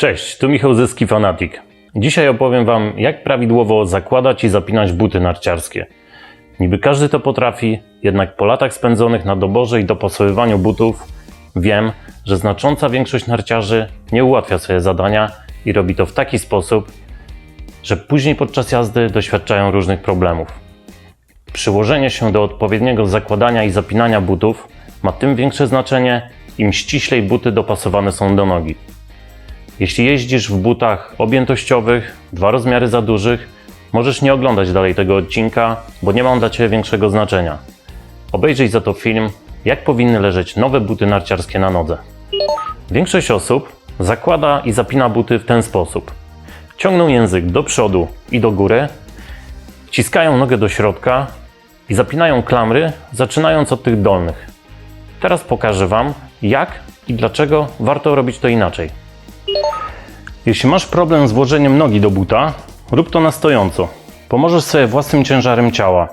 Cześć, tu Michał ze Ski Fanatic. Dzisiaj opowiem Wam, jak prawidłowo zakładać i zapinać buty narciarskie. Niby każdy to potrafi, jednak po latach spędzonych na doborze i dopasowywaniu butów wiem, że znacząca większość narciarzy nie ułatwia sobie zadania i robi to w taki sposób, że później podczas jazdy doświadczają różnych problemów. Przyłożenie się do odpowiedniego zakładania i zapinania butów ma tym większe znaczenie, im ściślej buty dopasowane są do nogi. Jeśli jeździsz w butach objętościowych, dwa rozmiary za dużych, możesz nie oglądać dalej tego odcinka, bo nie ma on dla Ciebie większego znaczenia. Obejrzyj za to film, jak powinny leżeć nowe buty narciarskie na nodze. Większość osób zakłada i zapina buty w ten sposób. Ciągną język do przodu i do góry, wciskają nogę do środka i zapinają klamry, zaczynając od tych dolnych. Teraz pokażę Wam, jak i dlaczego warto robić to inaczej. Jeśli masz problem z włożeniem nogi do buta, rób to na stojąco. Pomożesz sobie własnym ciężarem ciała.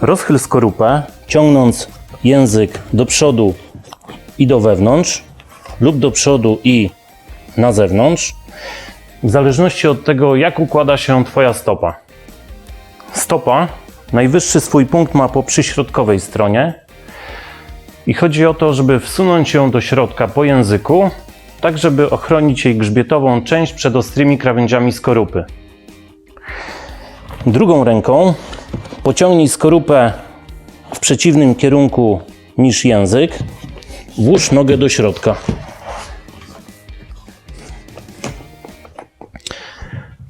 Rozchyl skorupę, ciągnąc język do przodu i do wewnątrz, lub do przodu i na zewnątrz, w zależności od tego, jak układa się Twoja stopa. Stopa najwyższy swój punkt ma po przyśrodkowej stronie i chodzi o to, żeby wsunąć ją do środka po języku, tak żeby ochronić jej grzbietową część przed ostrymi krawędziami skorupy. Drugą ręką pociągnij skorupę w przeciwnym kierunku niż język. Włóż nogę do środka.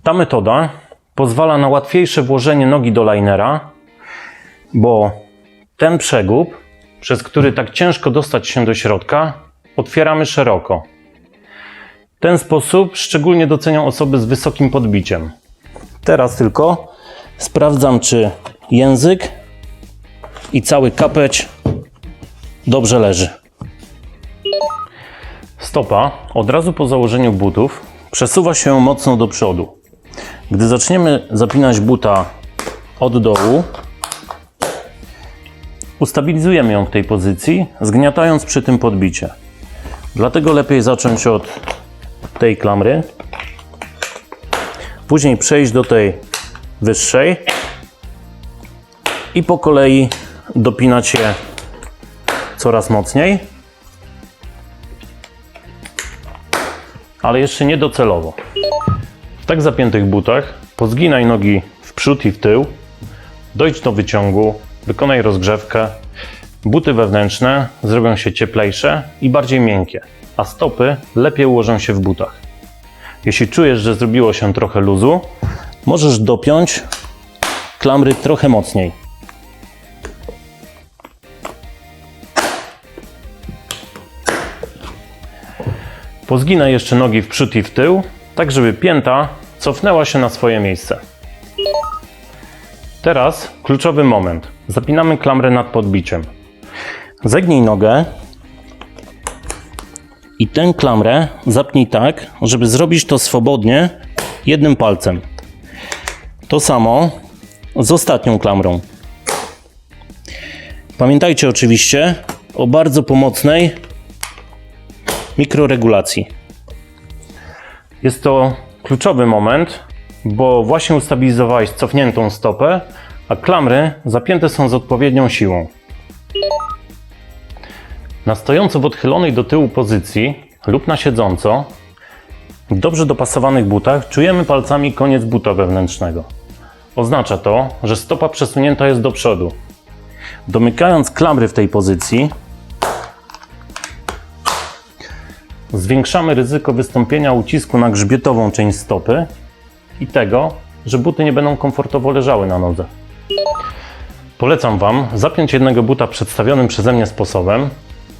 Ta metoda pozwala na łatwiejsze włożenie nogi do linera, bo ten przegub, przez który tak ciężko dostać się do środka, otwieramy szeroko. Ten sposób szczególnie docenią osoby z wysokim podbiciem. Teraz tylko sprawdzam, czy język i cały kapeć dobrze leży. Stopa od razu po założeniu butów przesuwa się mocno do przodu. Gdy zaczniemy zapinać buta od dołu, ustabilizujemy ją w tej pozycji, zgniatając przy tym podbicie. Dlatego lepiej zacząć od tej klamry, później przejść do tej wyższej i po kolei dopinać je coraz mocniej, ale jeszcze nie docelowo. W tak zapiętych butach pozginaj nogi w przód i w tył, dojdź do wyciągu, wykonaj rozgrzewkę. Buty wewnętrzne zrobią się cieplejsze i bardziej miękkie, a stopy lepiej ułożą się w butach. Jeśli czujesz, że zrobiło się trochę luzu, możesz dopiąć klamry trochę mocniej. Pozginaj jeszcze nogi w przód i w tył, tak żeby pięta cofnęła się na swoje miejsce. Teraz kluczowy moment. Zapinamy klamrę nad podbiciem. Zegnij nogę i tę klamrę zapnij tak, żeby zrobić to swobodnie jednym palcem. To samo z ostatnią klamrą. Pamiętajcie oczywiście o bardzo pomocnej mikroregulacji. Jest to kluczowy moment, bo właśnie ustabilizowałeś cofniętą stopę, a klamry zapięte są z odpowiednią siłą. Na stojąco w odchylonej do tyłu pozycji lub na siedząco, w dobrze dopasowanych butach czujemy palcami koniec buta wewnętrznego. Oznacza to, że stopa przesunięta jest do przodu. Domykając klamry w tej pozycji, zwiększamy ryzyko wystąpienia ucisku na grzbietową część stopy i tego, że buty nie będą komfortowo leżały na nodze. Polecam Wam zapiąć jednego buta przedstawionym przeze mnie sposobem,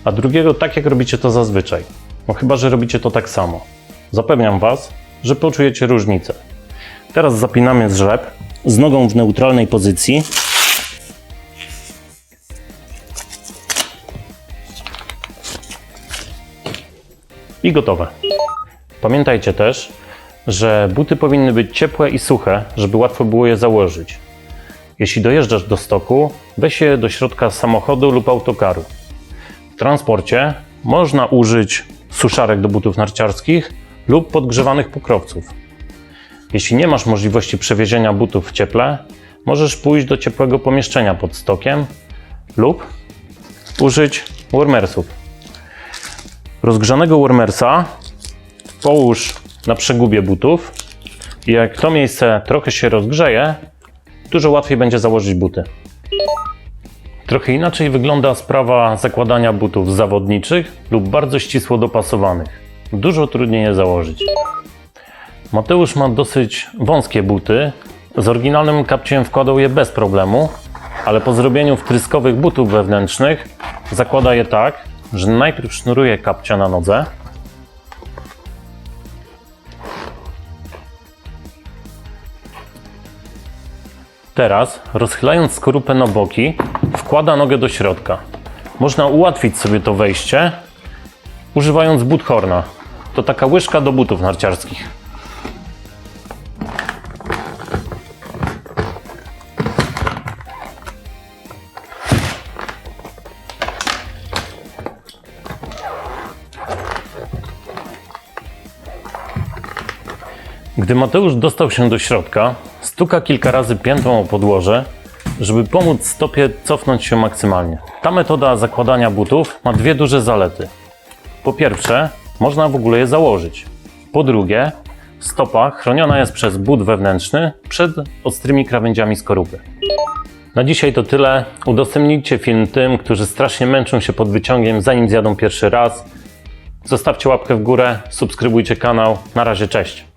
a drugiego tak jak robicie to zazwyczaj. No chyba, że robicie to tak samo. Zapewniam Was, że poczujecie różnicę. Teraz zapinamy zrzep z nogą w neutralnej pozycji. I gotowe. Pamiętajcie też, że buty powinny być ciepłe i suche, żeby łatwo było je założyć. Jeśli dojeżdżasz do stoku, weź je do środka samochodu lub autokaru. Transporcie można użyć suszarek do butów narciarskich lub podgrzewanych pokrowców. Jeśli nie masz możliwości przewiezienia butów w cieple, możesz pójść do ciepłego pomieszczenia pod stokiem lub użyć warmersów. Rozgrzanego warmersa połóż na przegubie butów i jak to miejsce trochę się rozgrzeje, dużo łatwiej będzie założyć buty. Trochę inaczej wygląda sprawa zakładania butów zawodniczych lub bardzo ścisło dopasowanych. Dużo trudniej je założyć. Mateusz ma dosyć wąskie buty. Z oryginalnym kapciem wkładał je bez problemu, ale po zrobieniu wtryskowych butów wewnętrznych zakłada je tak, że najpierw sznuruje kapcia na nodze, Teraz, rozchylając skorupę na boki, wkłada nogę do środka. Można ułatwić sobie to wejście, używając boothorna. To taka łyżka do butów narciarskich. Gdy Mateusz dostał się do środka, stuka kilka razy piętą o podłoże, żeby pomóc stopie cofnąć się maksymalnie. Ta metoda zakładania butów ma dwie duże zalety. Po pierwsze, można w ogóle je założyć. Po drugie, stopa chroniona jest przez but wewnętrzny przed ostrymi krawędziami skorupy. Na dzisiaj to tyle. Udostępnijcie film tym, którzy strasznie męczą się pod wyciągiem, zanim zjadą pierwszy raz. Zostawcie łapkę w górę, subskrybujcie kanał. Na razie, cześć.